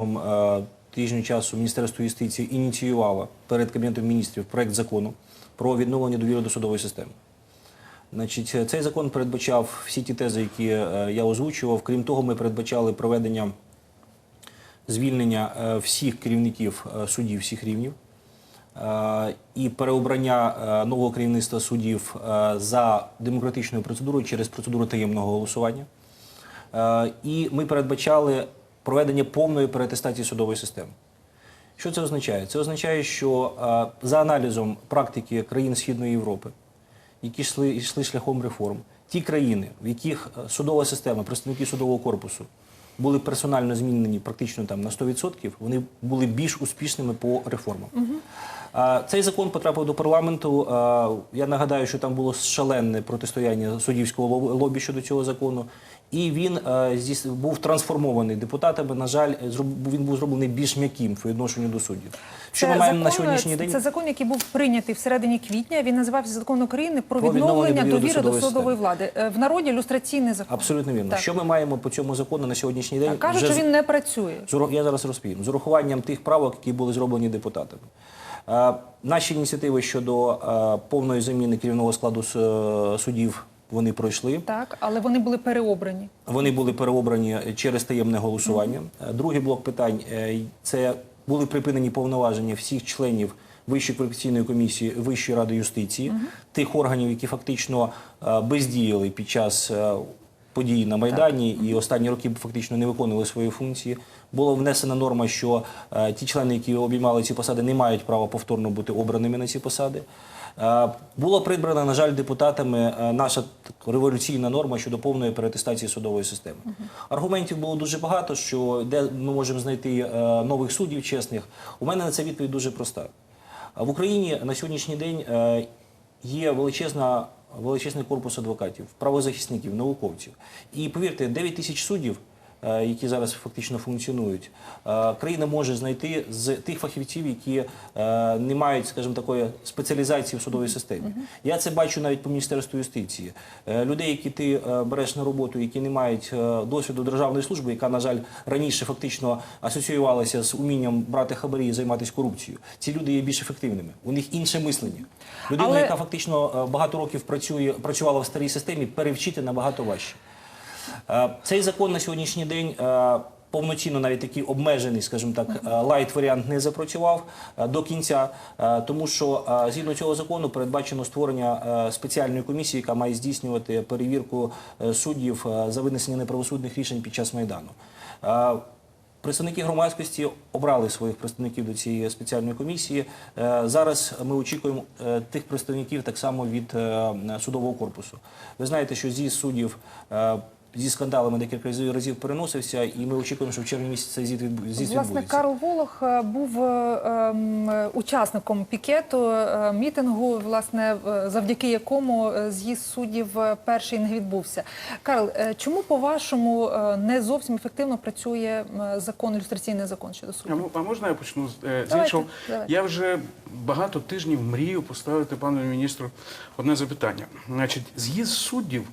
е, тижня часу Міністерство юстиції ініціювало перед Кабінетом міністрів проект закону про відновлення довіри до судової системи. Значить, е, цей закон передбачав всі ті тези, які е, я озвучував. Крім того, ми передбачали проведення звільнення всіх керівників судів всіх рівнів і переобрання нового керівництва судів за демократичною процедурою через процедуру таємного голосування. І ми передбачали проведення повної переатестації судової системи. Що це означає? Це означає, що е, за аналізом практики країн Східної Європи, які йшли, йшли шляхом реформ, ті країни, в яких е, судова система, представники судового корпусу були персонально змінені практично там на 100%, вони були більш успішними по реформам. А, Цей закон потрапив до парламенту. Я нагадаю, що там було шалене протистояння суддівського лобі щодо цього закону. І він був трансформований депутатами. На жаль, він був зроблений більш м'яким по відношенню до суддів. Що Це ми маємо на сьогоднішній день? Це закон, який був прийнятий в середині квітня. Він називався Закон України про, Про відновлення довіри до судової влади. Е, В народі люстраційний закон. Абсолютно вірно. Так. Що ми маємо по цьому закону на сьогоднішній день? Кажуть, що він не працює. Я зараз розповім. З урахуванням тих правок, які були зроблені депутатами. Е, Наші ініціативи щодо е, повної заміни керівного складу е, вони пройшли. Так, але вони були переобрані. Вони були переобрані через таємне голосування. Другий блок питань це були припинені повноваження всіх членів Вищої кваліфікаційної комісії Вищої ради юстиції, тих органів, які фактично бездіяли під час подій на Майдані і останні роки фактично не виконували свої функції. Була внесена норма, що е, ті члени, які обіймали ці посади, не мають права повторно бути обраними на ці посади. Е, Було прибрана, на жаль, депутатами е, наша революційна норма щодо повної переатестації судової системи. Аргументів було дуже багато, що де ми можемо знайти нових суддів чесних. У мене на це відповідь дуже проста. В Україні на сьогоднішній день є величезна, величезний корпус адвокатів, правозахисників, науковців. І повірте, 9 тисяч суддів, які зараз фактично функціонують, е, країна може знайти з тих фахівців, які е, не мають, скажімо, такої спеціалізації в судовій системі. Я це бачу навіть по міністерству юстиції. Е, Людей, які ти е, береш на роботу, які не мають е, досвіду державної служби, яка, на жаль, раніше фактично асоціювалася з умінням брати хабарі і займатися корупцією. Ці люди є більш ефективними. У них інше мислення. Людину, Але- яка фактично е, багато років працює, працювала в старій системі, перевчити набагато важче. Е, Цей закон на сьогоднішній день е, повноцінно навіть такий обмежений, скажімо так, е, лайт варіант не запрацював до кінця, тому що згідно цього закону передбачено створення спеціальної комісії, яка має здійснювати перевірку суддів за винесення неправосудних рішень під час майдану. Представники громадськості обрали своїх представників до цієї спеціальної комісії. Зараз ми очікуємо тих представників так само від судового корпусу. Ви знаєте, що зі суддів зі скандалами декілька разів- разів переносився, і ми очікуємо, що в червні місяці цей зід відбу- Власне. Карл Волох е, був е, ем, учасником пікету е, мітингу, власне, е, завдяки якому з'їзд суддів перший не відбувся. Карл, е, чому по-вашому е, не зовсім ефективно працює закон, ілюстраційний закон щодо суддів? а можна я почну з, е, з Давайте, іншого? давайте. Я вже багато тижнів мрію поставити пану міністру одне запитання. Значить, з'їзд суддів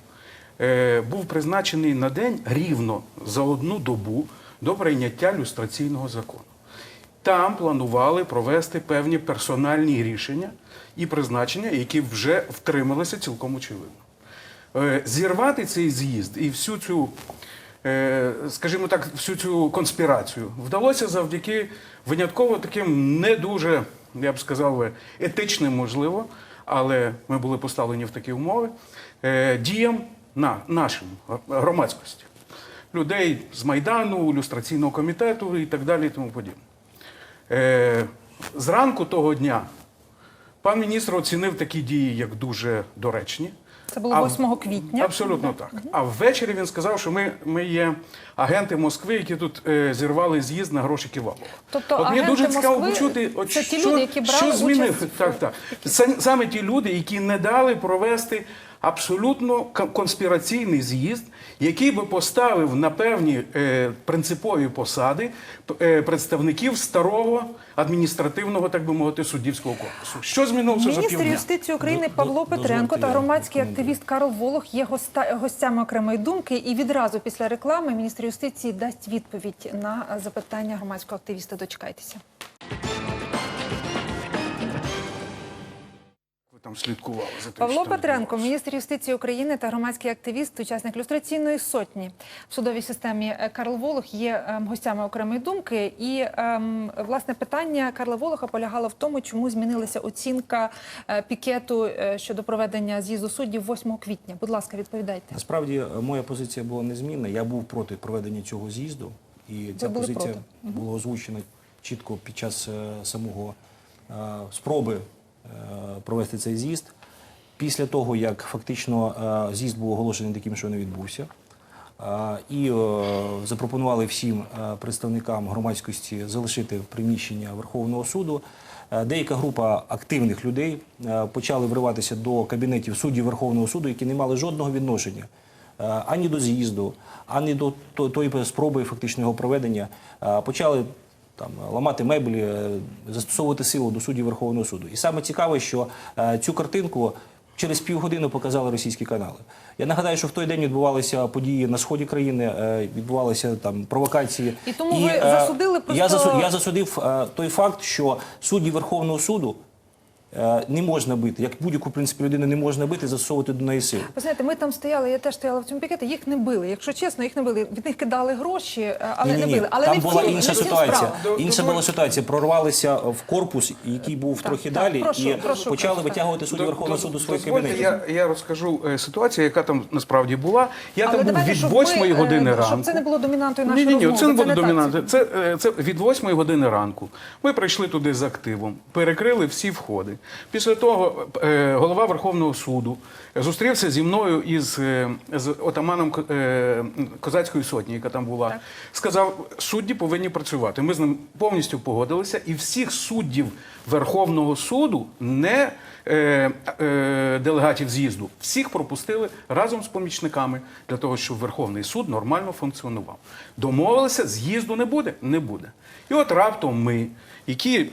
був призначений на день рівно за одну добу до прийняття люстраційного закону. Там планували провести певні персональні рішення і призначення, які вже втрималися цілком очевидно. Е, Зірвати цей з'їзд і всю цю, е, скажімо так, всю цю конспірацію вдалося завдяки винятково таким не дуже, я б сказав, етичним, можливо, але ми були поставлені в такі умови, е, діям на нашим громадськості. Людей з Майдану, люстраційного комітету і так далі, і тому подібне. Е, Зранку того дня пан міністр оцінив такі дії як дуже доречні. Це було А 8 квітня. Абсолютно так. А ввечері він сказав, що ми, ми є агенти Москви, які тут е, зірвали з'їзд на гроші Ківалова. Тобто от мені дуже цікаво Москви почути, от це ті люди, які брали що змінив. участь Так, так. Це саме ті люди, які не дали провести абсолютно конспіраційний з'їзд, який би поставив на певні е, принципові посади е, представників старого адміністративного, так би мовити, суддівського корпусу. Що змінилося за Міністр юстиції України Павло до- Петренко та громадський активіст Карл Волох є госта- гостями окремої думки. І відразу після реклами міністр юстиції дасть відповідь на запитання громадського активіста. Дочекайтеся. Там слідкували за тим, Павло що там Петренко, відбувалося. міністр юстиції України та громадський активіст, учасник люстраційної сотні в судовій системі е, Карл Волох є ем, гостями окремої думки. І ем, власне питання Карла Волоха полягало в тому, чому змінилася оцінка е, пікету е, щодо проведення з'їзду суддів 8 квітня. Будь ласка, відповідайте. Насправді е, моя позиція була незмінна. Я був проти проведення цього з'їзду, і ця були позиція проти. була озвучена чітко під час е, самого е, спроби провести цей з'їзд. Після того, як фактично е, з'їзд був оголошений таким, що не відбувся. е, І е, запропонували всім е, представникам громадськості залишити приміщення Верховного суду. Е, Деяка група активних людей е, почали вриватися до кабінетів суддів Верховного суду, які не мали жодного відношення е, ані до з'їзду, ані до тої спроби фактично його проведення. Е, Почали там ламати меблі, е, застосовувати силу до суддів Верховного суду. І саме цікаве, що е, цю картинку через півгодини показали російські канали. Я нагадаю, що в той день відбувалися події на сході країни, е, відбувалися там провокації. І тому ви е, засудили Я, просто- я засудив е, той факт, що судді Верховного суду. Е, Не можна бити, як будь-яку в принципі людину не можна бити, застосовувати до неї силу. Ви знаєте, ми там стояли, я теж стояла в цьому пікеті, їх не били. Якщо чесно, їх не били. Від них кидали гроші, е, але Ні, не ні, били. Але там не була інша не ситуація. справа. Інша була ситуація. Прорвалися в корпус, який був трохи так, далі, прошу, і прошу, почали прошу, витягувати судді До- Верховного суду свої кабінети. Я, я розкажу е, ситуацію, яка там насправді була. Я Але там був від щоб 8 ми, е, години щоб ранку. це не було домінантою нашої ні, ні, ні, це не буде домінантою. Це, це від 8 години ранку. Ми прийшли туди з активом, перекрили всі входи. Після того е, голова Верховного суду зустрівся зі мною із е, з отаманом е, козацької сотні, яка там була. Так. Сказав, судді повинні працювати. Ми з ним повністю погодилися, і всіх суддів Верховного суду не е, е, делегатів з'їзду, всіх пропустили разом з помічниками для того, щоб Верховний суд нормально функціонував. Домовилися, з'їзду не буде, не буде. І от раптом ми, які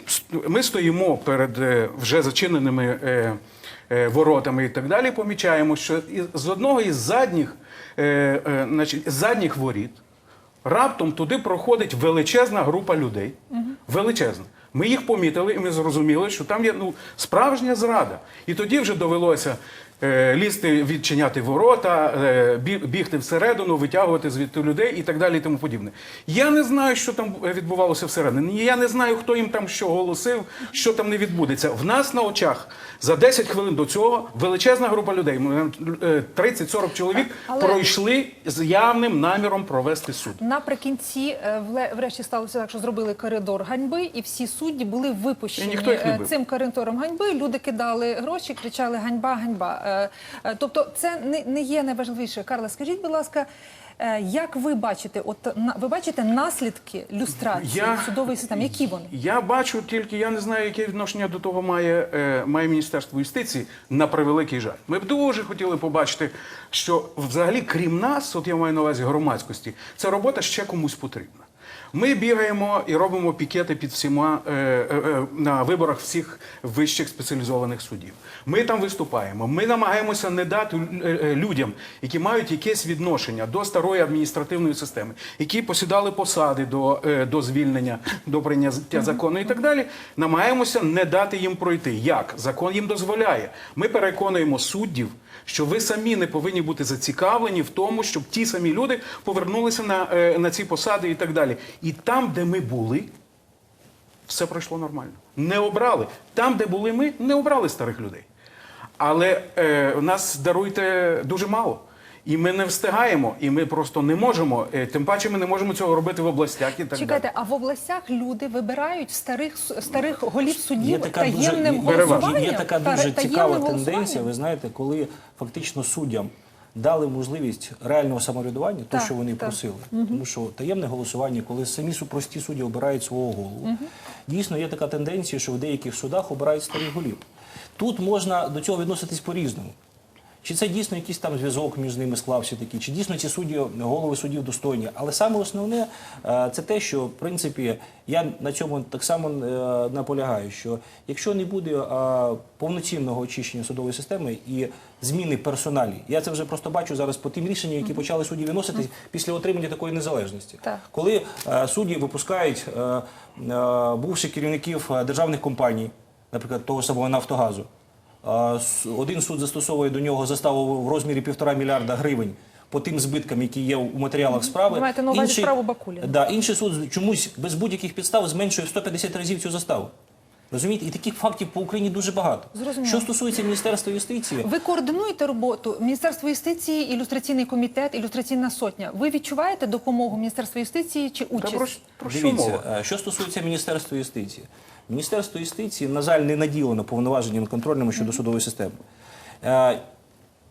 ми стоїмо перед е, вже зачиненими. Е, е, воротами і так далі, помічаємо, що з одного із задніх, значить, задніх воріт раптом туди проходить величезна група людей. Величезна. Ми їх помітили, і ми зрозуміли, що там є ну, справжня зрада. І тоді вже довелося лізти, відчиняти ворота, е, бі- бігти всередину, витягувати звідти людей і так далі, і тому подібне. Я не знаю, що там відбувалося всередині. Я не знаю, хто їм там що голосив, що там не відбудеться. В нас на очах за 10 хвилин до цього величезна група людей, м, е, 30-40 чоловік, Але- пройшли з явним наміром провести суд. Наприкінці, е, врешті сталося так, що зробили коридор ганьби, і всі судді були випущені е, цим коридором ганьби. Люди кидали гроші, кричали ганьба, ганьба. Е, е, Тобто, це не, не є найважливіше. Карла, скажіть, будь ласка. е, Як ви бачите, от ви бачите наслідки люстрації Я- судової системи? Які вони? Я бачу тільки, я не знаю, яке відношення до того має, має Міністерство юстиції на превеликий жаль. Ми б дуже хотіли побачити, що взагалі, крім нас, от я маю на увазі громадськості, ця робота ще комусь потрібна. Ми бігаємо і робимо пікети під всіма е, е, е, на виборах всіх вищих спеціалізованих судів. Ми там виступаємо. Ми намагаємося не дати е, е, людям, які мають якесь відношення до старої адміністративної системи, які посідали посади до, е, до звільнення, до прийняття закону і так далі. Намагаємося не дати їм пройти. Як закон їм дозволяє? Ми переконуємо суддів. Що ви самі не повинні бути зацікавлені в тому, щоб ті самі люди повернулися на, е, на ці посади і так далі. І там, де ми були, все пройшло нормально. Не обрали. Там, де були ми, не обрали старих людей. Але е, нас даруйте дуже мало. І ми не встигаємо, і ми просто не можемо. е, Тим паче ми не можемо цього робити в областях і так Чекайте, далі. а в областях люди вибирають старих старих голів судів Є така дуже, таємним є, голосуванням? є така дуже цікава тенденція. Ви знаєте, коли фактично суддям дали можливість реального самоврядування, то що вони так. просили, тому що таємне голосування, коли самі прості судді обирають свого голову, дійсно є така тенденція, що в деяких судах обирають старих голів. Тут можна до цього відноситись по-різному. Чи це дійсно якийсь там зв'язок між ними склався такий, чи дійсно ці судді, голови судів достойні? Але саме основне е, це те, що в принципі я на цьому так само е, наполягаю, що якщо не буде е, повноцінного очищення судової системи і зміни персоналі, я це вже просто бачу зараз по тим рішенням, які почали судді виносити після отримання такої незалежності. Так. Коли судді випускають бувших керівників державних компаній, наприклад, того самого Нафтогазу, один суд застосовує до нього заставу в розмірі півтора мільярда гривень по тим збиткам, які є у матеріалах справи. Ви маєте на увазі справу Бакуліна? Да, інший суд чомусь без будь-яких підстав зменшує в 150 разів цю заставу. Розумієте? І таких фактів по Україні дуже багато. Зрозуміло. Що стосується Міністерства юстиції, Ви координуєте роботу Міністерства юстиції, ілюстраційний комітет, ілюстраційна сотня. Ви відчуваєте допомогу Міністерства юстиції чи Та участь? про, про що Дивіться, мова? е, що стосується Міністерства юстиції. Міністерство юстиції, на жаль, не наділено повноваженнями контрольними щодо судової системи. Е,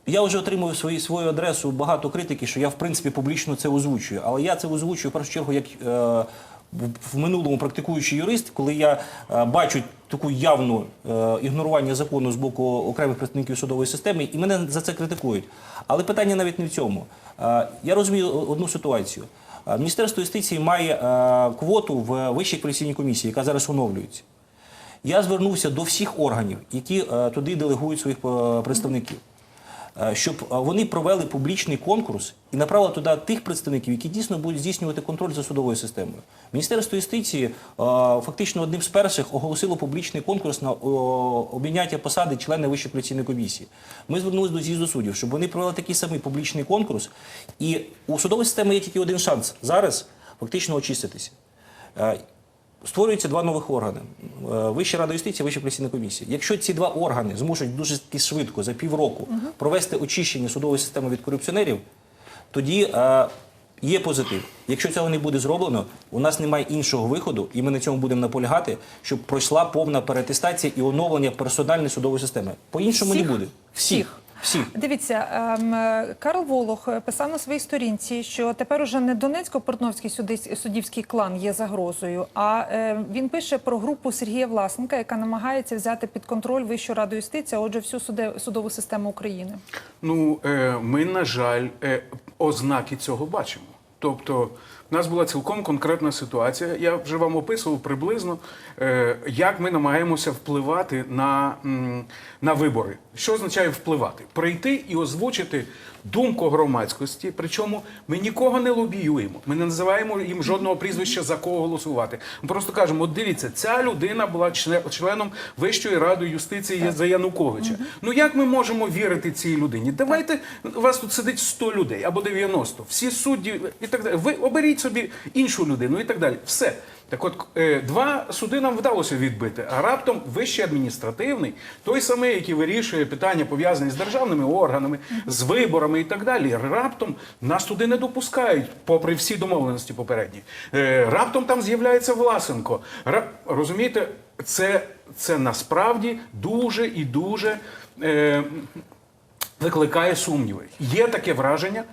Я вже отримую свої, свою адресу багато критики, що я в принципі публічно це озвучую. Але я це озвучую в першу чергу як е, в- в минулому практикуючий юрист, коли я е, бачу таку явну е, ігнорування закону з боку окремих представників судової системи, і мене за це критикують. Але питання навіть не в цьому. Е, я розумію одну ситуацію. Е, Міністерство юстиції має е, квоту в Вищій кваліфікаційній комісії, яка зараз оновлюється. Я звернувся до всіх органів, які е, туди делегують своїх представників, щоб е, вони провели публічний конкурс і направили туди тих представників, які дійсно будуть здійснювати контроль за судовою системою. Міністерство юстиції е, фактично одним з перших оголосило публічний конкурс на о, обійняття посади члена Вищої кваліфікаційної комісії. Ми звернулися до з'їзду суддів, щоб вони провели такий самий публічний конкурс. І у судової системи є тільки один шанс зараз фактично очиститися. Створюються два нових органи: Е, Вища рада юстиції, Вища апеляційна комісія. Якщо ці два органи зможуть дуже таки швидко за півроку провести очищення судової системи від корупціонерів, тоді е, є позитив. Якщо цього не буде зроблено, у нас немає іншого виходу, і ми на цьому будемо наполягати, щоб пройшла повна перетестація і оновлення персональної судової системи. По-іншому не буде. Всіх. Всіх. Дивіться, ем, Карл Волох е, писав на своїй сторінці, що тепер уже не Донецько-Портновський суддівський клан є загрозою, а е, він пише про групу Сергія Власенка, яка намагається взяти під контроль Вищу раду юстиції, а отже, всю судову систему України. Ну, е, ми, на жаль, ознаки цього бачимо. Тобто, в нас була цілком конкретна ситуація. Я вже вам описував приблизно, е, як ми намагаємося впливати на, на вибори. Що означає впливати? Прийти і озвучити думку громадськості. Причому ми нікого не лобіюємо. Ми не називаємо їм жодного прізвища за кого голосувати. Ми просто кажемо: от дивіться, ця людина була членом Вищої ради юстиції за Януковича. Ну як ми можемо вірити цій людині? Давайте у вас тут сидить 100 людей або 90, всі судді і так далі. Ви оберіть собі іншу людину і так далі. Все. Так от е, два суди нам вдалося відбити, а раптом вищий адміністративний, той самий, який вирішує питання пов'язані з державними органами, з виборами і так далі. Раптом нас туди не допускають, попри всі домовленості попередні. Е, раптом там з'являється Власенко. Розумієте, це, це насправді дуже і дуже. Е, викликає сумніви. Є таке враження.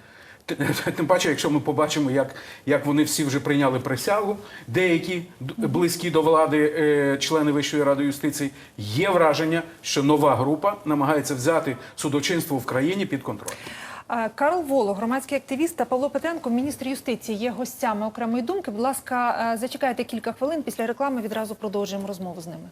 Тим паче, якщо ми побачимо, як, як вони всі вже прийняли присягу, деякі близькі до влади е, члени Вищої ради юстиції, є враження, що нова група намагається взяти судочинство в країні під контроль. Карл Волох, громадський активіст та Павло Петренко, міністр юстиції, є гостями окремої думки. Будь ласка, е, зачекайте кілька хвилин. Після реклами відразу продовжуємо розмову з ними.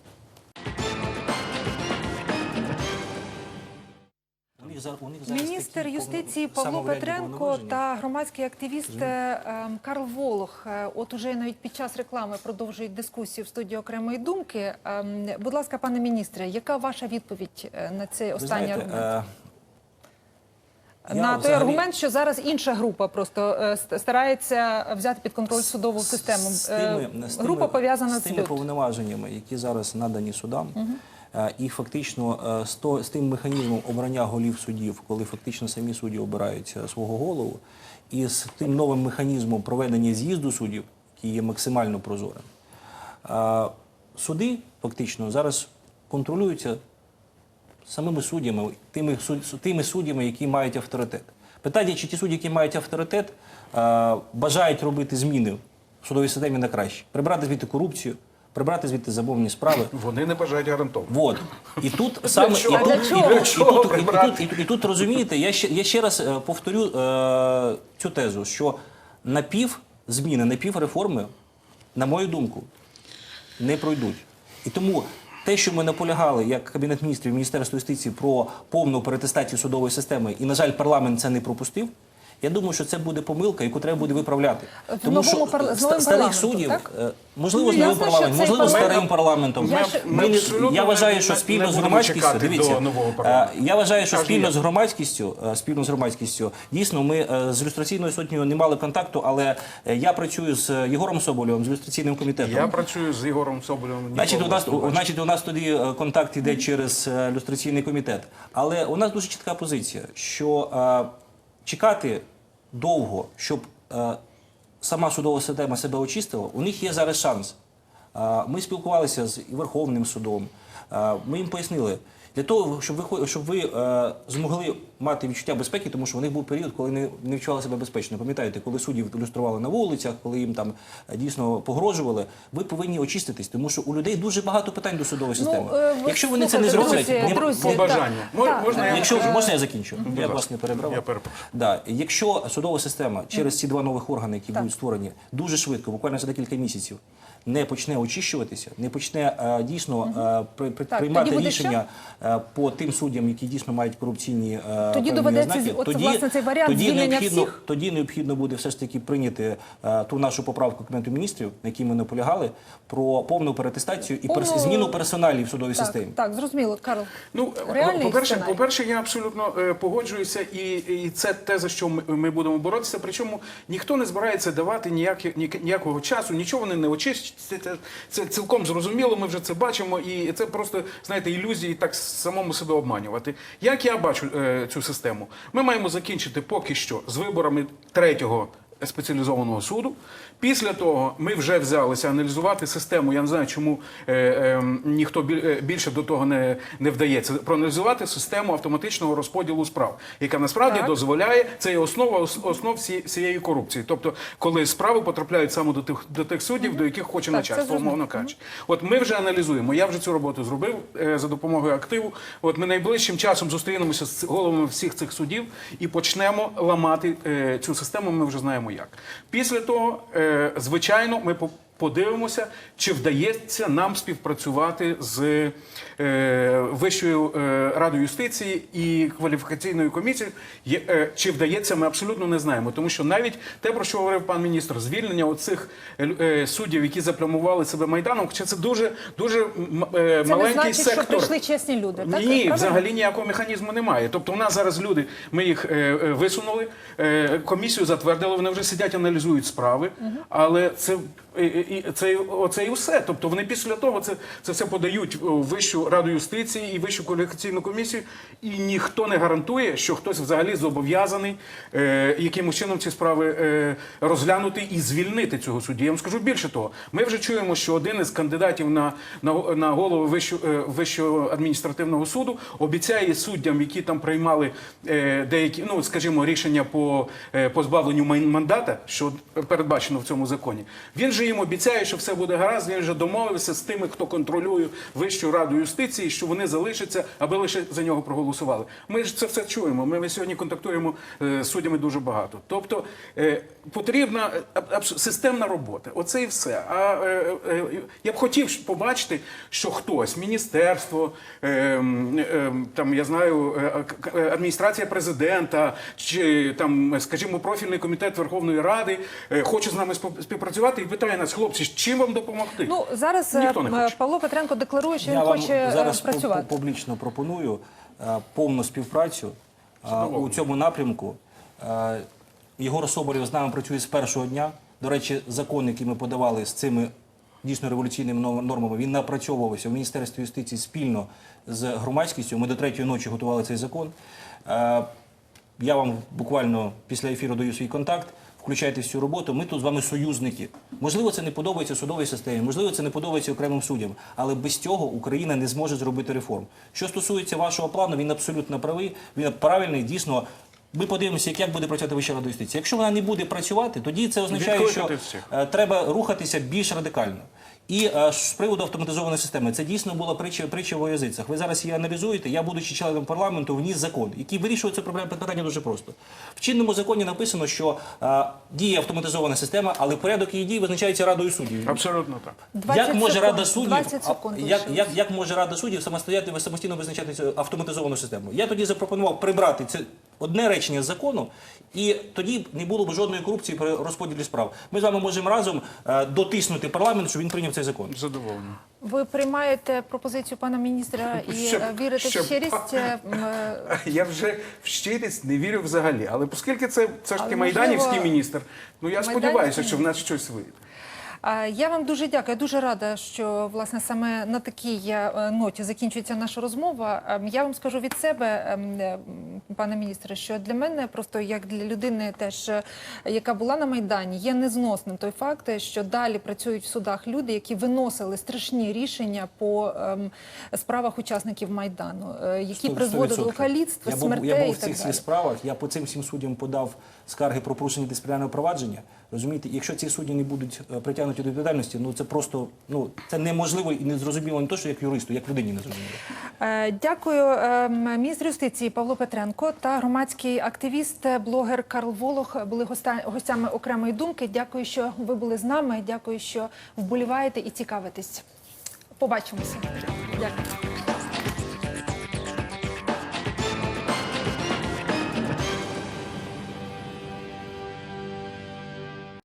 Них зар- у них зараз Міністр юстиції Павло Петренко та громадський активіст е, ем, Карл Волох. е, От уже навіть під час реклами продовжують дискусію в студії окремої думки. Ем, Будь ласка, пане міністре, яка ваша відповідь е, на цей останній знаєте, аргумент? е, я на той взагалі- аргумент, що зараз інша група просто старається взяти під контроль судову систему. З тими, з тими- група пов'язана з тими повноваженнями, які зараз надані судам, е, і фактично е, з, тим механізмом обрання голів судів, коли фактично самі судді обирають е, свого голову, і з тим новим механізмом проведення з'їзду суддів, який є максимально прозорим. е, Суди фактично зараз контролюються самими суддями, тими, тими суддями, які мають авторитет. Питання, чи ті судді, які мають авторитет, е, бажають робити зміни в судовій системі на краще, прибрати звідти корупцію, прибрати звідти замовні справи. Вони не бажають гарантовано. Вот. І тут саме і тут, і тут, і тут, і тут, і тут, і тут розумієте, я ще, я ще раз е, повторю е, цю тезу, що напів зміни, напів реформи, на мою думку, не пройдуть. І тому те, що ми наполягали як Кабінет міністрів Міністерство юстиції про повну перетестацію судової системи, і, на жаль, парламент це не пропустив. Я думаю, що це буде помилка, яку треба буде виправляти. В Тому новому що парла- з ста- старих парламентом, суддів, так? е, можливо, з Ну, новим ясно, що парламентом, цей можливо, з парламент- старим парламентом. Я ще- ми Ми абсолютно я вважаю, що не- спільно з будемо громадськістю, чекати дивіться, до нового е, я вважаю, що спільно я. з громадськістю, е, спільно з громадськістю, дійсно, ми е, з люстраційною сотнею не мали контакту, але е, я працюю з е, Єгором Соболєвим, з люстраційним комітетом. Я працюю з Ігорем Соболєвим. Значить, у ніколи нас не бачив. значить, у нас тоді е, контакт йде через е, люстраційний комітет. Але у нас дуже чітка позиція, що е, чекати довго, щоб е, сама судова система себе очистила, у них є зараз шанс. Е, Ми спілкувалися з Верховним судом. е, Ми їм пояснили. Для того, щоб ви щоб ви змогли мати відчуття безпеки, тому що у них був період, коли не, не відчували себе безпечно. Пам'ятаєте, коли суддів люстрували на вулицях, коли їм там е, дійсно погрожували, ви повинні очиститись, тому що у людей дуже багато питань до судової системи. е, ви Якщо вони це не слухайте, зроблять, друзі, не- друзі, так, бажанню. Мож- так, можна я- Якщо можна я закінчу, я ласка. вас не перебрав. Я перепрошую. Да. Якщо судова система через ці два нових органи, які Так. будуть створені, дуже швидко, буквально за декілька місяців, не почне очищуватися, не почне е, дійсно е, при, при- Так, приймати тоді буде рішення е, по тим суддям, які дійсно мають корупційні е, Тоді доведеться ознаки, з- от, власне, цей варіант тоді звільнення необхідно, всіх? тоді необхідно буде все ж таки прийняти е, ту нашу поправку Кабінету міністрів, на якій ми наполягали, про повну перетестацію і перс- зміну персоналів в судовій Так, системі. так, зрозуміло, Карл. Ну, Реальний по-перше, по-перше, я абсолютно е, погоджуюся, і, і це те, за що ми, ми будемо боротися. Причому ніхто не збирається давати ніякі, ні- ніякого часу, нічого вони не очистять. Це, це цілком зрозуміло, ми вже це бачимо, і це просто, знаєте, ілюзії так самому себе обманювати. Як я бачу е, цю систему? Ми маємо закінчити поки що з виборами третього спеціалізованого суду. Після того ми вже взялися аналізувати систему. Я не знаю, чому е, е, ніхто більше до того не, не вдається. Проаналізувати систему автоматичного розподілу справ, яка насправді Так. дозволяє це є основа основ всі- всієї корупції. Тобто, коли справи потрапляють саме до тих до тих суддів, до яких хоче Так, начальство, умовно кажучи. От ми вже аналізуємо. Я вже цю роботу зробив е, за допомогою активу. От ми найближчим часом зустрінемося з головами всіх цих судів і почнемо ламати е, цю систему. Ми вже знаємо як. Після того, е, звичайно, ми Подивимося, чи вдається нам співпрацювати з е, Вищою е, радою юстиції і кваліфікаційною комісією. Є, е, чи вдається, ми абсолютно не знаємо. Тому що навіть те, про що говорив пан міністр, звільнення оцих е, е, суддів, які заплямували себе майданом, хоча це дуже дуже е, Це не маленький значить, що сектор. прийшли чесні люди. Так? Ні, Правильно? взагалі ніякого механізму немає. Тобто, у нас зараз люди, ми їх е, е, висунули, е, комісію затвердили, вони вже сидять, аналізують справи, але це. І, це, оце і все. Тобто вони після того це, це все подають у Вищу раду юстиції і Вищу кваліфікаційну комісію, і ніхто не гарантує, що хтось взагалі зобов'язаний е, якимось чином ці справи е, розглянути і звільнити цього судді. Я вам скажу більше того. Ми вже чуємо, що один із кандидатів на, на, на голову Вищу, е, Вищого адміністративного суду обіцяє суддям, які там приймали е, деякі, ну скажімо, рішення по е, позбавленню мандата, що передбачено в цьому законі. Він же їм обіцяє, що все буде гаразд. Він вже домовився з тими, хто контролює Вищу раду юстиції, що вони залишаться, аби лише за нього проголосували. Ми ж це все чуємо. Ми сьогодні контактуємо е, з суддями дуже багато. Тобто е, потрібна е, системна робота. Оце і все. А я б хотів побачити, що хтось, міністерство, е, е, там я знаю, адміністрація президента, чи там, скажімо, профільний комітет Верховної Ради хоче з нами співпрацювати і питає нас, хлопці, чим вам допомогти? Ну зараз е, Ніхто не хоче. Павло Петренко декларує, що він Я вам хоче е, зараз працювати. пу- публічно пропоную е, повну співпрацю е, Задоволений. у цьому напрямку. Е, Єгор Соболєв з нами працює з першого дня. До речі, закон, який ми подавали з цими дійсно революційними нор- нормами, він напрацьовувався в Міністерстві юстиції спільно з громадськістю. Ми до третьої ночі готували цей закон. Е, Я вам буквально після ефіру даю свій контакт. Включайте всю роботу. Ми тут з вами союзники. Можливо, це не подобається судовій системі, можливо, це не подобається окремим суддям, але без цього Україна не зможе зробити реформ. Що стосується вашого плану, він абсолютно правий, він правильний. Дійсно, ми подивимося, як, буде працювати Вища рада юстиції. Якщо вона не буде працювати, тоді це означає, що е, треба рухатися більш радикально. І е, з приводу автоматизованої системи, це дійсно була притча, притча в язицях. Ви зараз її аналізуєте. Я, будучи членом парламенту, вніс закон, який вирішує це питання дуже просто. В чинному законі написано, що е, діє автоматизована система, але порядок її дій визначається радою суддів. Абсолютно так. 20 Як може секунд, рада суддів 20 секунд як, як, як може рада суддів самостоятельно самостійно визначати цю автоматизовану систему? Я тоді запропонував прибрати це одне речення з закону, і тоді не було б жодної корупції при розподілі справ. Ми з вами можемо разом е, дотиснути парламент, щоб він прийняв цей закон. Задоволений. Ви приймаєте пропозицію пана міністра і Щоб- е, вірите щоб- в щирість? е, е, Я вже в щирість не вірю взагалі. Але оскільки це все ж таки майданівський міністр, ну я сподіваюся, що в нас щось вийде. Я вам дуже дякую. Я дуже рада, що власне саме на такій е, ноті закінчується наша розмова. Ем, Я вам скажу від себе, ем, пане міністре, що для мене просто як для людини, теж е, яка була на майдані, є незносним той факт, що далі працюють в судах люди, які виносили страшні рішення по ем, справах учасників майдану, е, які Сто- призводили до 100%. каліцтва, я був, смертей я був і в цих далі. справах. Я по цим всім суддям подав скарги про порушення дисциплінарного провадження. Розумієте, якщо ці судді не будуть е, притягнуті до відповідальності, ну це просто ну це неможливо і не зрозуміло не то, що як юристу, як людині не зрозуміло. Е, Дякую ем, міністр юстиції Павло Петренко та громадський активіст, блогер Карл Волох були гостями окремої думки. Дякую, що ви були з нами. Дякую, що вболіваєте і цікавитесь. Побачимося. Дякую.